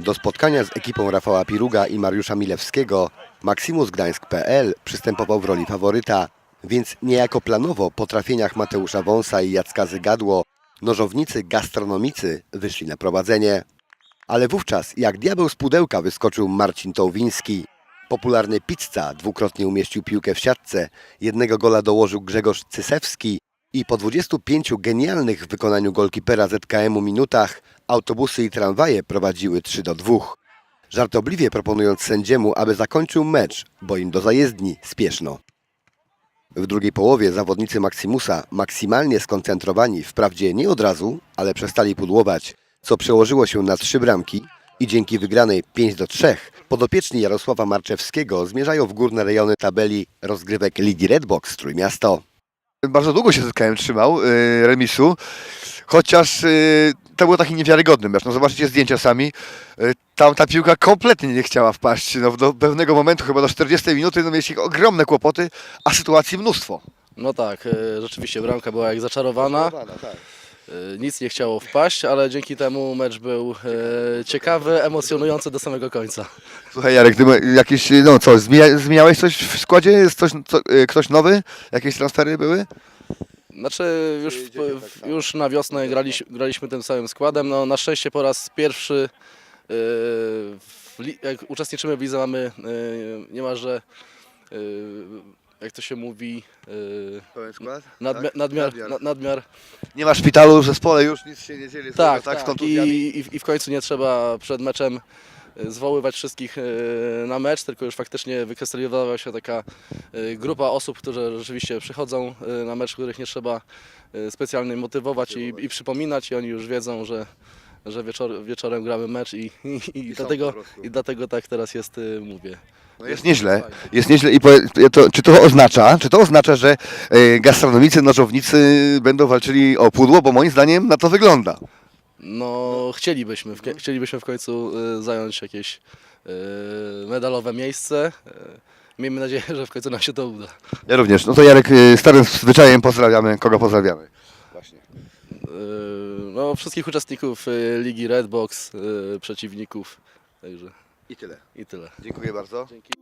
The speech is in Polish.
Do spotkania z ekipą Rafała Piruga i Mariusza Milewskiego Maximus Gdańsk.pl przystępował w roli faworyta, więc niejako planowo po trafieniach Mateusza Wąsa i Jacka Zygadło nożownicy gastronomicy wyszli na prowadzenie. Ale wówczas jak diabeł z pudełka wyskoczył Marcin Tołwiński. Popularny pizza dwukrotnie umieścił piłkę w siatce, jednego gola dołożył Grzegorz Cysewski i po 25 genialnych w wykonaniu golkipera ZKM-u minutach autobusy i tramwaje prowadziły 3 do 2. Żartobliwie proponując sędziemu, aby zakończył mecz, bo im do zajezdni spieszno. W drugiej połowie zawodnicy Maximusa, maksymalnie skoncentrowani, wprawdzie nie od razu, ale przestali pudłować, co przełożyło się na trzy bramki i dzięki wygranej 5 do 3 podopieczni Jarosława Marczewskiego zmierzają w górne rejony tabeli rozgrywek Ligi Redbox Trójmiasto. Bardzo długo się ZKM trzymał y, remisu, chociaż y, to był taki niewiarygodny mecz. No zobaczycie zdjęcia sami. Y, tam ta piłka kompletnie nie chciała wpaść. No, do pewnego momentu, chyba do 40 minuty, no mieliście ogromne kłopoty, a sytuacji mnóstwo. No tak, e, rzeczywiście bramka była jak zaczarowana. E, Nic nie chciało wpaść, ale dzięki temu mecz był e, ciekawy, emocjonujący do samego końca. Słuchaj Jarek, ty jakieś, no co, zmienia, zmieniałeś coś w składzie? Jest coś, co, ktoś nowy? Jakieś transfery były? Znaczy już, w, w, już na wiosnę graliśmy, graliśmy tym samym składem. No, na szczęście po raz pierwszy e, w, li- jak uczestniczymy w lidze mamy e, niemalże e, jak to się mówi Pełen skład? nadmiar, nadmiar, Nadmiar. na- nadmiar Nie ma szpitalu w zespole, już nic się nie dzieje. Tak, tak, tak. I, i, I w końcu nie trzeba przed meczem zwoływać wszystkich e, na mecz, tylko już faktycznie wykrystalizowała się taka e, grupa osób, które rzeczywiście przychodzą e, na mecz, których nie trzeba specjalnie motywować i, i przypominać i oni już wiedzą, że, że wieczor, wieczorem gramy mecz i, i, i, dlatego, i dlatego tak teraz jest, mówię. No jest nieźle, jest nieźle i powie- to, czy to oznacza, czy to oznacza, że e, gastronomicy, nożownicy będą walczyli o pudło, bo moim zdaniem na to wygląda. No, chcielibyśmy, w, chcielibyśmy w końcu e, zająć jakieś e, medalowe miejsce. E, Miejmy nadzieję, że w końcu nam się to uda. Ja również. No to Jarek, e, starym zwyczajem pozdrawiamy, kogo pozdrawiamy. Właśnie. Yy, No, wszystkich uczestników y, Ligi Redbox, y, przeciwników, także I tyle. i tyle. Dziękuję bardzo. Dzięki.